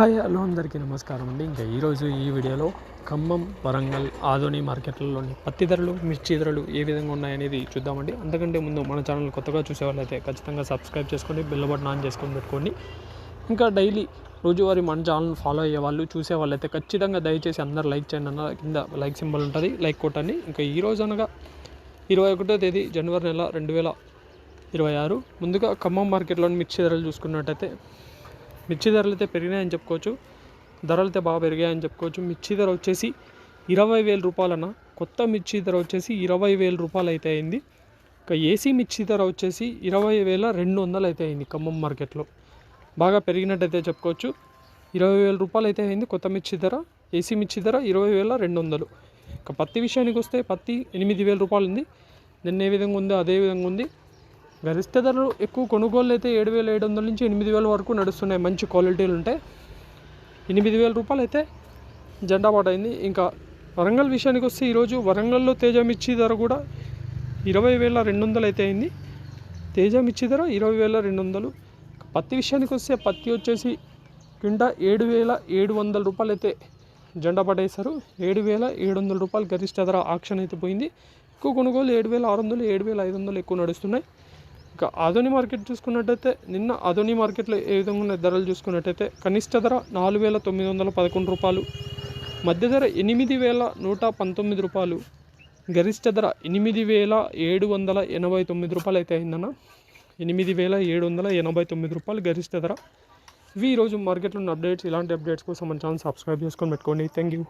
Hi hello అందరికీ నమస్కారం అండి. ఇంకా ఈరోజు ఈ వీడియోలో ఖమ్మం వరంగల్ ఆదోని మార్కెట్లలోని పత్తి ధరలు మిర్చి ధరలు ఏ విధంగా ఉన్నాయనేది చూద్దామండి. అంతకంటే ముందు మన ఛానల్ కొత్తగా చూసేవాళ్ళైతే ఖచ్చితంగా సబ్స్క్రైబ్ చేసుకొని బెల్ బటన్ ఆన్ చేసుకొని పెట్టుకోండి. ఇంకా డైలీ రోజువారీ మన ఛానల్ ఫాలో అయ్యే వాళ్ళు చూసే వాళ్ళైతే ఖచ్చితంగా దయచేసి అందరు లైక్ చేయండి అన్న కింద లైక్ సింబల్ ఉంటుంది లైక్ కొట్టండి. ఇంకా ఈ రోజు అనగా ఇరవై ఒకటో తేదీ జనవరి నెల రెండు వేల ఇరవై ఆరు. ముందుగా ఖమ్మం మార్కెట్లోని మిర్చి ధరలు చూసుకున్నట్టయితే మిర్చి ధరలు అయితే పెరిగినాయని చెప్పుకోవచ్చు. ధరలు అయితే బాగా పెరిగాయని చెప్పుకోవచ్చు. మిర్చి ధర వచ్చేసి ఇరవై వేల రూపాయలన్న కొత్త మిర్చి ధర వచ్చేసి ఇరవై వేల రూపాయలు అయితే అయింది. ఇక ఏసీ మిర్చి ధర వచ్చేసి ఇరవై వేల రెండు వందలు అయితే అయింది ఖమ్మం మార్కెట్లో. బాగా పెరిగినట్టయితే చెప్పుకోవచ్చు. ఇరవై వేల రూపాయలు అయితే అయింది కొత్త మిర్చి ధర ఏసీ మిర్చి ధర ఇరవై వేల రెండు వందలు. ఇక పత్తి విషయానికి వస్తే పత్తి ఎనిమిది వేల రూపాయలు ఉంది. నిన్న ఏ విధంగా ఉందో అదే విధంగా ఉంది. గరిష్ట ధరలు ఎక్కువ కొనుగోలు అయితే ఏడు వేల ఏడు వందల నుంచి ఎనిమిది వేల వరకు నడుస్తున్నాయి. మంచి క్వాలిటీలు ఉంటాయి ఎనిమిది వేల రూపాయలు అయితే జెండా పాటైంది. ఇంకా వరంగల్ విషయానికి వస్తే ఈరోజు వరంగల్లో తేజ మిర్చి ధర కూడా ఇరవై వేల రెండు వందలు అయితే అయింది. తేజ మిర్చి ధర ఇరవై వేల రెండు వందలు. పత్తి విషయానికి వస్తే పత్తి వచ్చేసి కింద ఏడు వేల ఏడు వందల రూపాయలు అయితే జెండా పడేశారు ఏడు వేల ఏడు వందల రూపాయలు గరిష్ట ధర ఆక్షన్ అయితే పోయింది. ఎక్కువ కొనుగోలు ఏడు వేల ఆరు వందలు ఏడు వేల ఐదు వందలు ఎక్కువ నడుస్తున్నాయి. ఇంకా ఆధోని మార్కెట్ చూసుకున్నట్టయితే నిన్న ఆధోని మార్కెట్లో ఏ విధంగా ఉన్న ధరలు చూసుకున్నట్టయితే కనిష్ట ధర నాలుగు వేల తొమ్మిది వందల పదకొండు రూపాయలు మధ్య ధర ఎనిమిది వేల నూట పంతొమ్మిది రూపాయలు గరిష్ట ధర ఎనిమిది వేల ఏడు వందల ఎనభై తొమ్మిది రూపాయలు అయితే అయిందన్న. ఎనిమిది వేల ఏడు వందల ఎనభై తొమ్మిది రూపాయలు గరిష్ట ధర. ఇవి ఈరోజు మార్కెట్లో ఉన్న అప్డేట్స్ ఇలాంటి అప్డేట్స్ కోసం మన ఛానల్ సబ్స్క్రైబ్ చేసుకొని పెట్టుకోండి. Thank you.